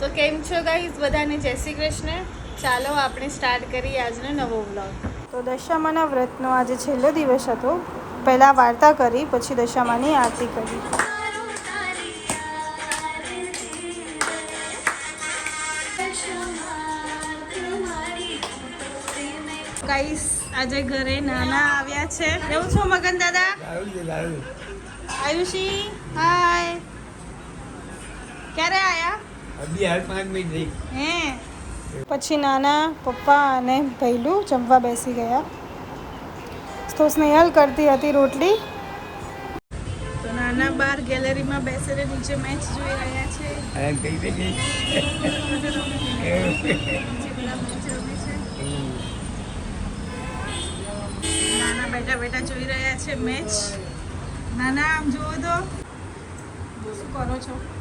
તો કેમ છો ગાઈઝ બધાને જય શ્રી કૃષ્ણ. ચાલો આપણે સ્ટાર્ટ કરીએ આજનો નવો વ્લોગ તો દશામાના વ્રતનો આજે છેલ્લો દિવસ હતો. પહેલાં વાર્તા કરી પછી દશામાની આરતી કરી. ગાઈસ આજે ઘરે નાના આવ્યા છે. કેવું છો મગન દાદા? આયુષી હાય ક્યારે આયા? અભી હાલ પાંચ મિનિટ રહી. હે. પછી નાના પપ્પા અને ભૈલું જમવા બેસી ગયા. તો સ્નેહલ કરતી હતી રોટલી. તો નાના બાર ગેલેરીમાં બેસીને નીચે મેચ જોઈ રહ્યા છે. નાના બેઠા બેઠા જોઈ રહ્યા છે મેચ. નાના આમ જુઓ તો. શું કરો છે?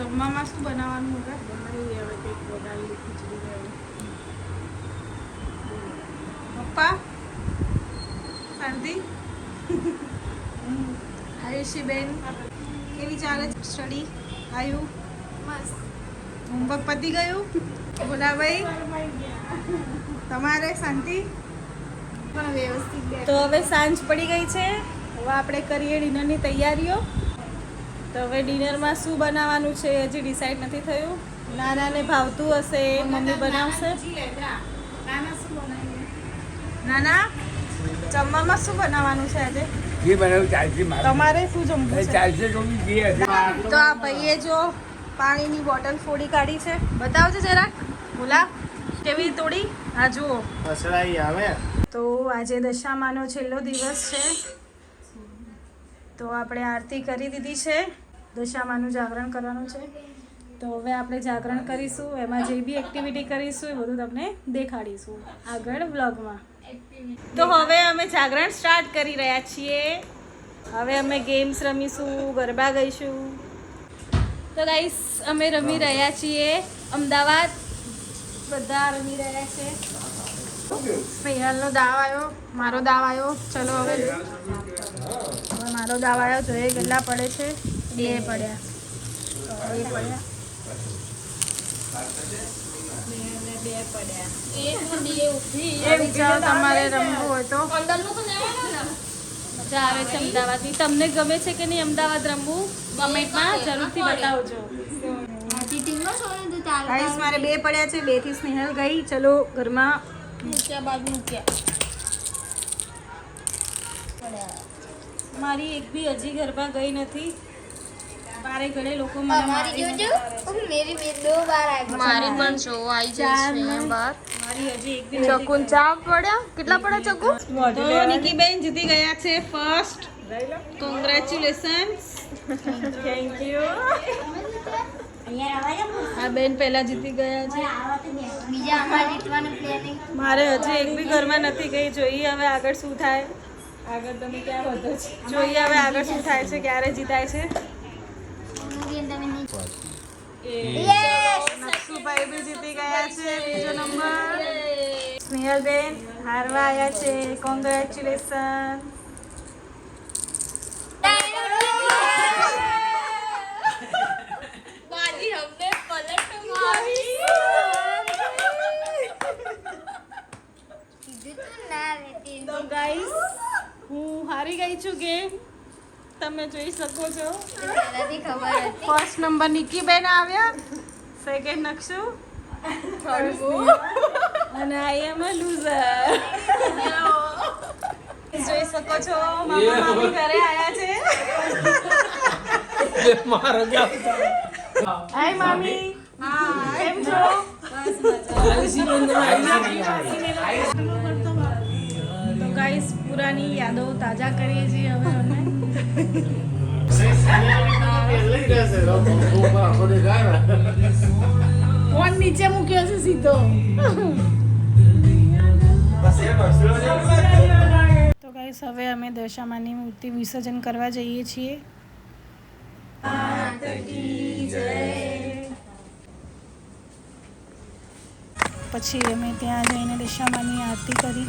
જમવામાં શું બનાવવાનું હવે બનાવી હવે કંઈક બનાવી ખીચડી પપ્પા? શાંતિ? આયુષી બેન? કેવી ચાલે સ્ટડી? આયુ? હોમવર્ક પતી ગયું? બોલાભાઈ તમારે શાંતિ? પણ વ્યવસ્થિત તો હવે સાંજ પડી ગઈ છે. હવે આપણે કરીએ ડિનરની તૈયારીઓ. તો હવે ડિનરમાં શું બનાવવાનું છે હજી ડિસાઈડ નથી થયું. નાનાને ભાવતું હશે એ મમ્મી બનાવશે? નાના શું જમવામાં શું બનાવવાનું છે આજે? જે ચાલશે તમારે શું જમવું છે? ચાલશે તો આ ભાઈએ જો પાણીની બોટલ ફોડી કાઢી છે. બતાવજો જરાક બોલા કેવી તોડી? આ જુઓ. આવે. તો આજે દશામાનો છેલ્લો દિવસ છે. તો આપણે આરતી કરી દીધી છે. દશામાનું જાગરણ કરવાનું છે. તો હવે આપણે જાગરણ કરીશું, એમાં જે બી એક્ટિવિટી કરીશું એ બધું તમને દેખાડીશું આગળ વ્લોગમાં તો હવે અમે જાગરણ સ્ટાર્ટ કરી રહ્યા છીએ. હવે અમે ગેમ્સ રમીશું, ગરબા ગઈશું. તો ગાઈસ અમે રમી રહ્યા છીએ. અમદાવાદ બધા રમી રહ્યા છે. ફૈયાલનો દાવ આવ્યો, મારો દાવ આવ્યો. ચલો હવે હવે મારો દાવ આવ્યો જોઈએ કેટલા પડે છે. બે પડ્યા. બે પડ્યા. એમ જાઓ તમારે રમવું હોય તો. મજા આવે છે અમદાવાદની. તમને ગમે છે કે નહીં અમદાવાદ રમવું? કમેન્ટમાં જરૂરથી બતાવજો. મારે બે પડ્યા છે. બેથી સ્નેહલ ગઈ. ચલો ઘરમાં. મારી એક બી હજી ગરબા ગઈ નથી. બારે ઘડે લોકો મને મારી જોજો. મેરી બે દો બાર આવી મારી પણ જો આવી જાય છે બાર. મારી હજી એક બી ચકુન ચા પડ્યા? કેટલા પડ્યા ચકુ? તો નિકી બેન જીતી ગયા છે ફર્સ્ટ કોંગ્રેચ્યુલેશન્સ થેન્ક યુ આ બેન પહેલા જીતી ગયા છે. બીજા અમારે જીતવાનું પ્લાનિંગ મારે હજી એક બી ઘરમાં નથી ગઈ. જોઈએ હવે આગળ શું થાય. આગળ તમે ક્યાં વધો છો? જોઈએ હવે આગળ શું થાય છે ક્યારે જીતાય છે. બી જીતી ગયા છે બીજો નંબર. સ્નેહલબેન હારવા આવ્યા છે. કોંગ્રેચ્યુલેશન ના રહેતી તો ગાઈસ હું હારી ગઈ છું કે તમે જોઈ શકો છો. ફર્સ્ટ નંબર નિકીબેન આવ્યા. સેકન્ડ નક્ષુ અને આઈ એમ અ લૂઝર જોઈ શકો છો મામા મામી ઘરે આવ્યા છે. મારો હાય મામી. કેમ છો? તો ગાઈસ પુરાની યાદો તાજા કરીએ છીએ હવે અમે. ફોન નીચે મૂક્યો છે સીધો. તો ગાઈસ હવે અમે દશામાની મૂર્તિ વિસર્જન કરવા જઈએ છીએ. પછી અમે ત્યાં જઈને દશામાની આરતી કરી.